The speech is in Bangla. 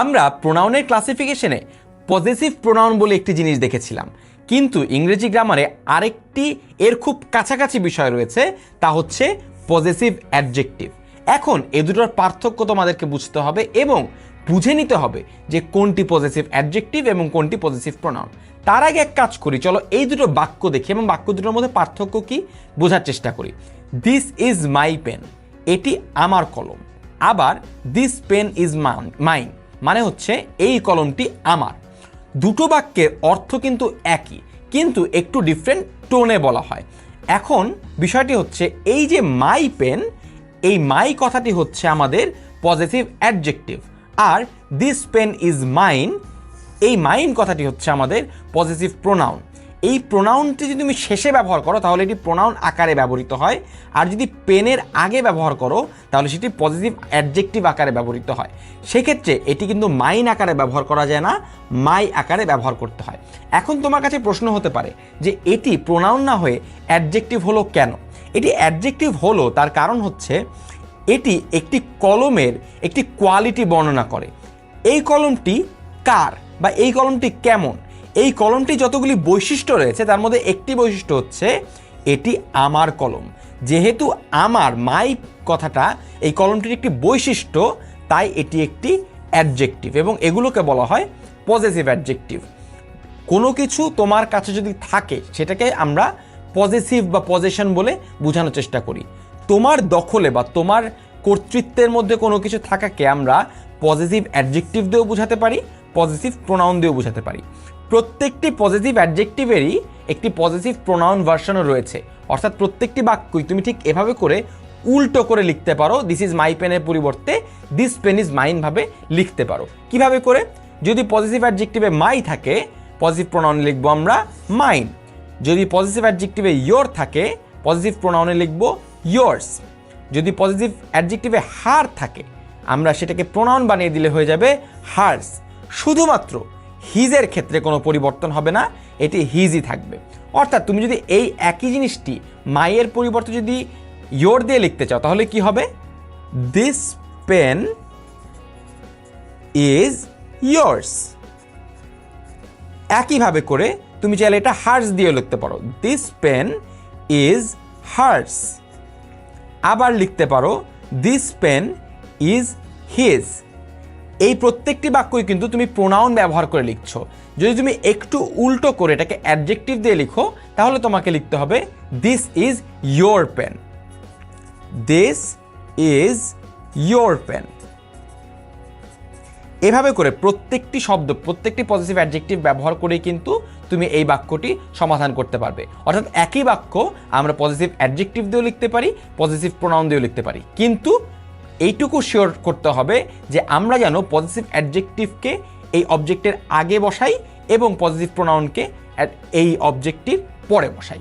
আমরা প্রোনাউনের ক্লাসিফিকেশনে পজিটিভ প্রোনাউন বলে একটি জিনিস দেখেছিলাম। কিন্তু ইংরেজি গ্রামারে আরেকটি এর খুব কাছাকাছি বিষয় রয়েছে, তা হচ্ছে পজিটিভ অ্যাডজেক্টিভ এখন এ দুটোর পার্থক্য তোমাদেরকে বুঝতে হবে এবং বুঝে নিতে হবে যে কোনটি পজিটিভ অ্যাডজেক্টিভ এবং কোনটি পজিটিভ প্রোনাউন তার আগে এক কাজ করি, চলো এই দুটো বাক্য দেখি এবং বাক্য দুটোর মধ্যে পার্থক্য কি বোঝার চেষ্টা করি। দিস ইজ মাই পেন এটি আমার কলম। আবার দিস পেন ইজ মাইন মানে হচ্ছে এই কলমটি আমার। দুটো বাক্যের অর্থ কিন্তু একই, কিন্তু একটু ডিফারেন্ট টোনে বলা হয়। এখন বিষয়টি হচ্ছে এই যে মাই পেন এই মাই কথাটি হচ্ছে আমাদের পজিটিভ অ্যাডজেক্টিভ আর দিস পেন ইজ মাইন এই মাইন কথাটি হচ্ছে আমাদের পজিটিভ প্রোনাউন এই প্রোনাউনটি যদি তুমি শেষে ব্যবহার করো, তাহলে এটি প্রোনাউন আকারে ব্যবহৃত হয়। আর যদি পেনের আগে ব্যবহার করো, তাহলে সেটি পজিটিভ অ্যাডজেক্টিভ আকারে ব্যবহৃত হয়। সেক্ষেত্রে এটি কিন্তু মাইন আকারে ব্যবহার করা যায় না মাই আকারে ব্যবহার করতে হয়। এখন তোমার কাছে প্রশ্ন হতে পারে যে এটি প্রোনাউন না হয়ে অ্যাডজেক্টিভ হলো কেন? এটি অ্যাডজেক্টিভ হলো তার কারণ হচ্ছে এটি একটি কলমের একটি কোয়ালিটি বর্ণনা করে। এই কলমটি কার বা এই কলমটি কেমন? এই কলমটি যতগুলি বৈশিষ্ট্য রয়েছে, তার মধ্যে একটি বৈশিষ্ট্য হচ্ছে এটি আমার কলম। যেহেতু আমার মাই কথাটা এই কলমটির একটি বৈশিষ্ট্য, তাই এটি একটি অ্যাডজেক্টিভ এবং এগুলোকে বলা হয় পজিটিভ অ্যাডজেক্টিভ কোনো কিছু তোমার কাছে যদি থাকে, সেটাকে আমরা পজিটিভ বা পজিশন বলে বোঝানোর চেষ্টা করি। তোমার দখলে বা তোমার কর্তৃত্বের মধ্যে কোনো কিছু থাকাকে আমরা পজিটিভ অ্যাডজেক্টিভ দিয়েও বোঝাতে পারি পজিটিভ প্রোনাউন দিয়েও বোঝাতে পারি। প্রত্যেকটি পজিটিভ অ্যাডজেক্টিভেরই একটি পজিটিভ প্রোনাউন ভার্সনও রয়েছে। অর্থাৎ প্রত্যেকটি বাক্যই তুমি ঠিক এভাবে করে উল্টো করে লিখতে পারো দিস ইজ মাই পেনের পরিবর্তে দিস পেন ইজ মাইন ভাবে লিখতে পারো। কীভাবে করে? যদি পজিটিভ অ্যাডজেক্টিভে মাই থাকে পজিটিভ প্রোনাউন লিখব আমরা মাইন যদি পজিটিভ অ্যাডজেক্টিভে ইয়োর থাকে পজিটিভ প্রোনাউনে লিখব ইয়োর্স যদি পজিটিভ অ্যাডজেক্টিভে হার থাকে, আমরা সেটাকে প্রোনাউন বানিয়ে দিলে হয়ে যাবে হার্স শুধুমাত্র হিজের ক্ষেত্রে কোনো পরিবর্তন হবে না, এটি হিজই থাকবে। অর্থাৎ তুমি যদি এই একই জিনিসটি মাইয়ের পরিবর্তে যদি ইয়োর দিয়ে লিখতে চাও, তাহলে কি হবে? দিস পেন ইজ ইয়োর্স একইভাবে করে তুমি চাইলে এটা হার্স দিয়ে লিখতে পারো। দিস পেন ইজ হার্স আবার লিখতে পারো দিস পেন ইজ হিজ এই প্রত্যেকটি বাক্যই কিন্তু তুমি প্রোনাউন ব্যবহার করে লিখছো। যদি তুমি একটু উল্টো করে এটাকে অ্যাডজেক্টিভ দিয়ে লিখো, তাহলে তোমাকে লিখতে হবে this is your pen this is your pen এভাবে করে প্রত্যেকটি শব্দ, প্রত্যেকটি পজিটিভ অ্যাডজেক্টিভ ব্যবহার করেই কিন্তু তুমি এই বাক্যটি সমাধান করতে পারবে। অর্থাৎ একই বাক্য আমরা পজিটিভ অ্যাডজেক্টিভ দিয়েও লিখতে পারি পজিটিভ প্রোনাউন দিয়েও লিখতে পারি। কিন্তু এইটুকু শিওর করতে হবে যে আমরা যেন পজিটিভ অ্যাডজেক্টিভকে এই অবজেক্টের আগে বসাই এবং পজিটিভ প্রোনাউনকে এই অবজেক্টটির পরে বসাই।